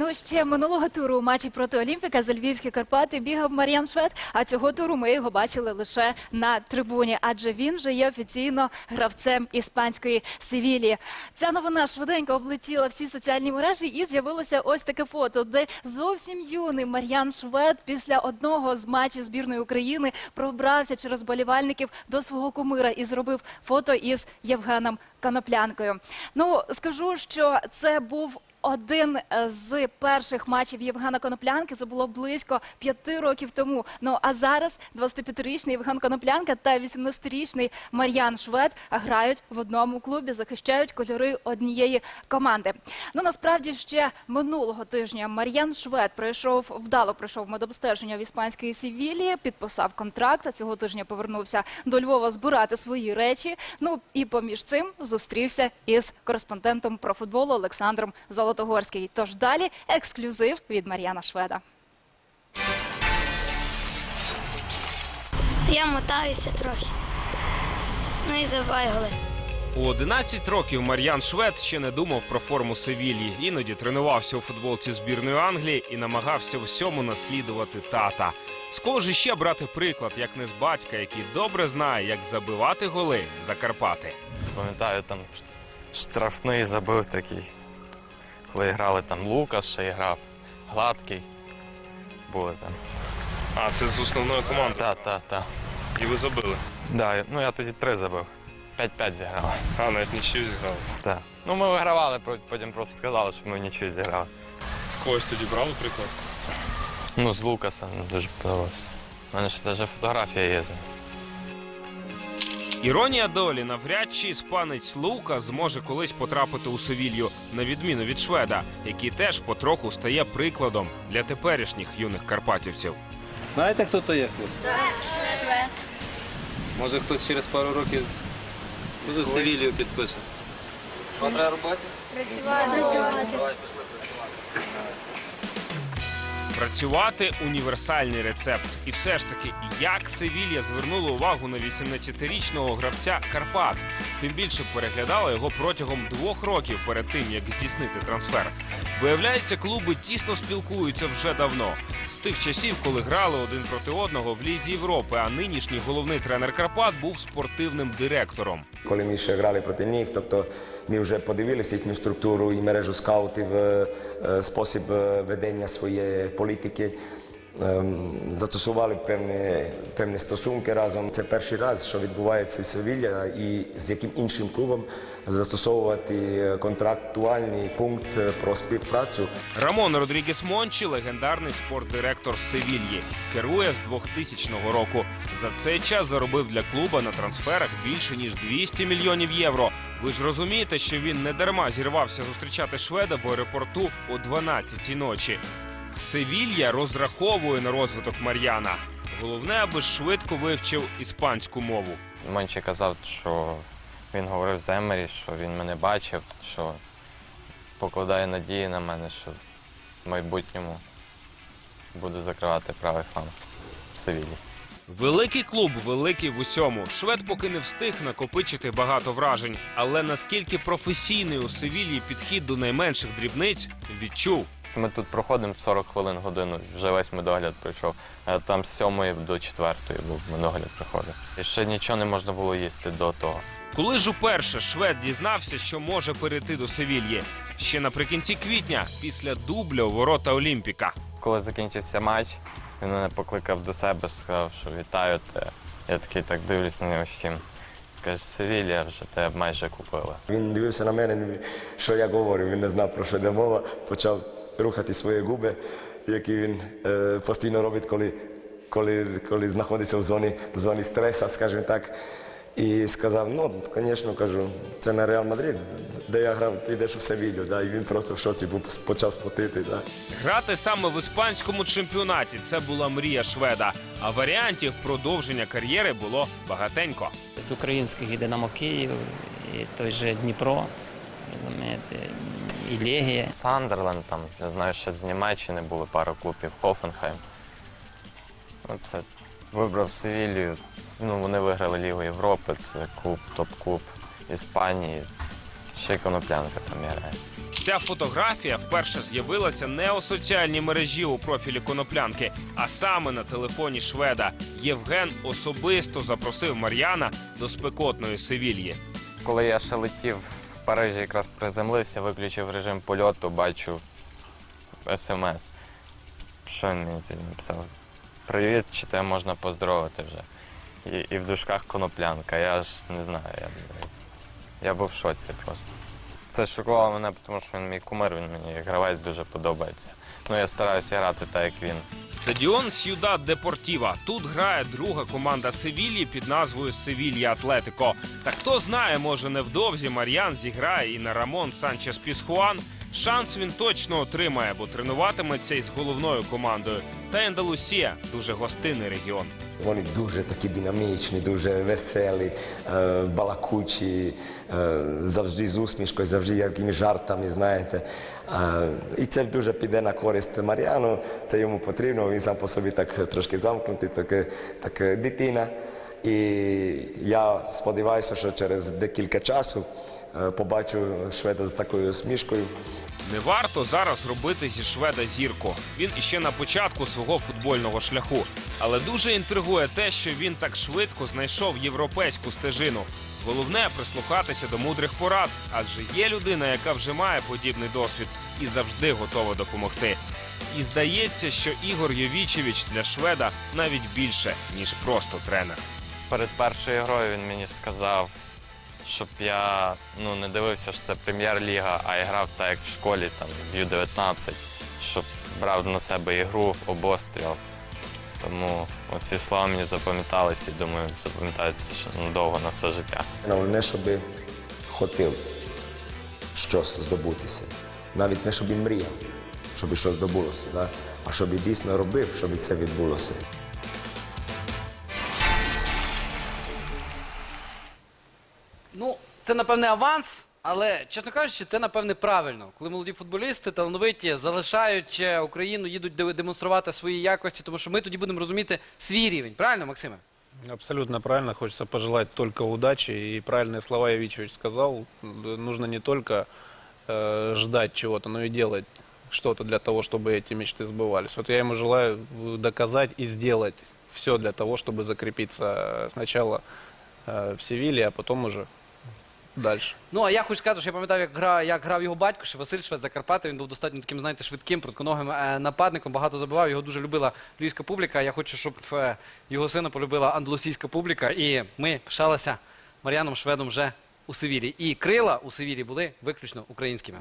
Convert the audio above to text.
Ну ще минулого туру у матчі проти Олімпіка за Львівські Карпати бігав Мар'ян Швед. А цього туру ми його бачили лише на трибуні, адже він вже є офіційно гравцем іспанської Севілії. Ця новина швиденько облетіла всі соціальні мережі, і з'явилося ось таке фото, де зовсім юний Мар'ян Швед після одного з матчів збірної України пробрався через болівальників до свого кумира і зробив фото із Євгеном Коноплянкою. Ну скажу, що це був. Один е, з перших матчів Євгена Коноплянки це було близько п'яти років тому. Ну а зараз 25-річний Євген Коноплянка та 18-річний Мар'ян Швед грають в одному клубі, захищають кольори однієї команди. Ну насправді ще минулого тижня Мар'ян Швед пройшов вдало пройшов медобстеження в іспанській Севілії, підписав контракт. А цього тижня повернувся до Львова збирати свої речі. Ну і поміж цим зустрівся із кореспондентом про футболу Олександром Золотогорський. Тож далі ексклюзив від Мар'яна Шведа. Я мотаюся трохи. Ну і забиваю голи. У 11 років Мар'ян Швед ще не думав про форму Севілії. Іноді тренувався у футболці збірної Англії і намагався всьому наслідувати тата. З кого ж ще брати приклад, як не з батька, який добре знає, як забивати голи за Карпати. Пам'ятаю, там штрафний забив такий. Коли грали там Лукас, ще грав, гладкий. Були там. А, це з основної команди. Та, та, та. І ви забили. Да, ну я тоді три забив. 5-5 зіграли. А, навіть нічого зіграли. Так. Ну ми вигравали, потім просто сказали, що ми нічого зіграли. З когось тоді брали приклад. Ну, з Лукаса ну, дуже подобався. У мене ж навіть фотографія є. з ним. Іронія долі навряд чи іспанець Лука зможе колись потрапити у Севілью, на відміну від Шведа, який теж потроху стає прикладом для теперішніх юних карпатівців. Знаєте, хто то є хлопці? Може хтось через пару років буде в Севілію підпише. Що треба робити? Працювати універсальний рецепт. І все ж таки, як Севілья звернула увагу на 18-річного гравця Карпат. Тим більше переглядала його протягом двох років перед тим, як здійснити трансфер. Виявляється, клуби тісно спілкуються вже давно. Тих часів, коли грали один проти одного в Лізі Європи, а нинішній головний тренер Карпат був спортивним директором. Коли ми ще грали проти них, тобто ми вже подивилися їхню структуру і мережу скаутів, е, е, спосіб е, ведення своєї політики. Ем, Застосували певні, певні стосунки разом. Це перший раз, що відбувається в Севілля, і з яким іншим клубом застосовувати контрактуальний пункт про співпрацю. Рамон Родрігес Мончі легендарний спортдиректор Севільї. Керує з 2000 року. За цей час заробив для клуба на трансферах більше ніж 200 мільйонів євро. Ви ж розумієте, що він не дарма зірвався зустрічати шведа в аеропорту о 12-й ночі. Севілья розраховує на розвиток Мар'яна. Головне, аби швидко вивчив іспанську мову. Мончі казав, що він говорив з Емері, що він мене бачив, що покладає надії на мене, що в майбутньому буду закривати правий фланг в Севілі. Великий клуб, великий в усьому. Швед поки не встиг накопичити багато вражень. Але наскільки професійний у Севілії підхід до найменших дрібниць відчув. Ми тут проходимо 40 хвилин годину, вже весь медогляд пройшов. А там з 7 до 4 був медогляд приходив. І ще нічого не можна було їсти до того. Коли ж уперше швед дізнався, що може перейти до Севільї? Ще наприкінці квітня, після дубля у ворота Олімпіка. Коли закінчився матч, він мене покликав до себе, сказав, що вітаю тебе. Я такий так дивлюсь на нього з чим. Каже, Севілія вже тебе майже купила. Він дивився на мене, що я говорю, він не знав, про що йде мова, почав рухати свої губи, які він е, постійно робить, коли, коли, коли знаходиться в зоні, в зоні стреса, скажімо так. І сказав, ну, звісно, кажу, це на Реал Мадрид, де я грав, ти йдеш у Севілью. Да, і він просто в шоці був, почав спотити. Да. Грати саме в іспанському чемпіонаті це була мрія шведа. А варіантів продовження кар'єри було багатенько. з українських і Динамо Київ, і той же Дніпро, розумієте, і Легія. Сандерленд, там, я знаю, ще з Німеччини були пару клубів, Хофенхайм. Оце вибрав Севілію. Ну, вони виграли Лігу Європи, це клуб, топ-клуб Іспанії. Ще й Коноплянка там грає. Ця фотографія вперше з'явилася не у соціальній мережі у профілі коноплянки, а саме на телефоні шведа. Євген особисто запросив Мар'яна до спекотної Севільї. Коли я ще летів в Парижі, якраз приземлився, виключив режим польоту, бачу смс. Що він мені тоді написав? Привіт, чи тебе можна поздоровити вже? І, і в дужках коноплянка. Я ж не знаю, я, я був в шоці просто. Це шокувало мене, тому що він мій кумир, він мені гравець дуже подобається. Ну, я стараюся грати так, як він. Стадіон Сьюдад Депортіва. Тут грає друга команда Севільї під назвою Севілья Атлетико. Та хто знає, може невдовзі Мар'ян зіграє і на Рамон Санчес Пісхуан. Шанс він точно отримає, бо тренуватиметься із головною командою. Та Ендалусія дуже гостинний регіон. Вони дуже такі динамічні, дуже веселі, е, балакучі, е, завжди з усмішкою, завжди якими жартами, знаєте. Е, і це дуже піде на користь Мар'яну, це йому потрібно, він сам по собі так трошки замкнутий, так, так дитина. І я сподіваюся, що через декілька часу е, побачу шведа з такою усмішкою. Не варто зараз робити зі шведа зірку. Він іще на початку свого футбольного шляху. Але дуже інтригує те, що він так швидко знайшов європейську стежину. Головне прислухатися до мудрих порад, адже є людина, яка вже має подібний досвід і завжди готова допомогти. І здається, що Ігор Йовічевич для шведа навіть більше ніж просто тренер. Перед першою грою він мені сказав, щоб я ну, не дивився, що це прем'єр-ліга, а я грав так, як в школі, там, в Ю-19, щоб брав на себе ігру, обострював. Тому ці слова мені запам'яталися і думаю, запам'ятаються надовго на все життя. Ну, не щоб хотів щось здобутися, навіть не щоб і мріяв, щоб щось здобулося, да? а щоб і дійсно робив, щоб це відбулося. це напевне аванс, але чесно кажучи, це напевне правильно. Коли молоді футболісти талановиті залишають е, Україну, їдуть де- демонструвати свої якості, тому що ми тоді будемо розуміти свій рівень. Правильно, Максиме? Абсолютно правильно. Хочется пожелать только удачи. И правильные слова Явичевич сказал. Нужно не только э, ждать чего-то, но и делать что-то для того, чтобы эти мечты сбывались. Вот я ему желаю э, доказать и сделать все для того, чтобы закрепиться э, сначала э, в Севиле, а потом уже дальше. Ну, а я хочу сказати, що я пам'ятаю, як, гра, як грав його батько, ще Василь Швед Закарпати. Він був достатньо таким, знаєте, швидким, прудконогим е, нападником, багато забивав. Його дуже любила львівська публіка. Я хочу, щоб е, його сина полюбила андалусійська публіка. І ми пишалися Мар'яном Шведом вже у Севілі. І крила у Севілі були виключно українськими.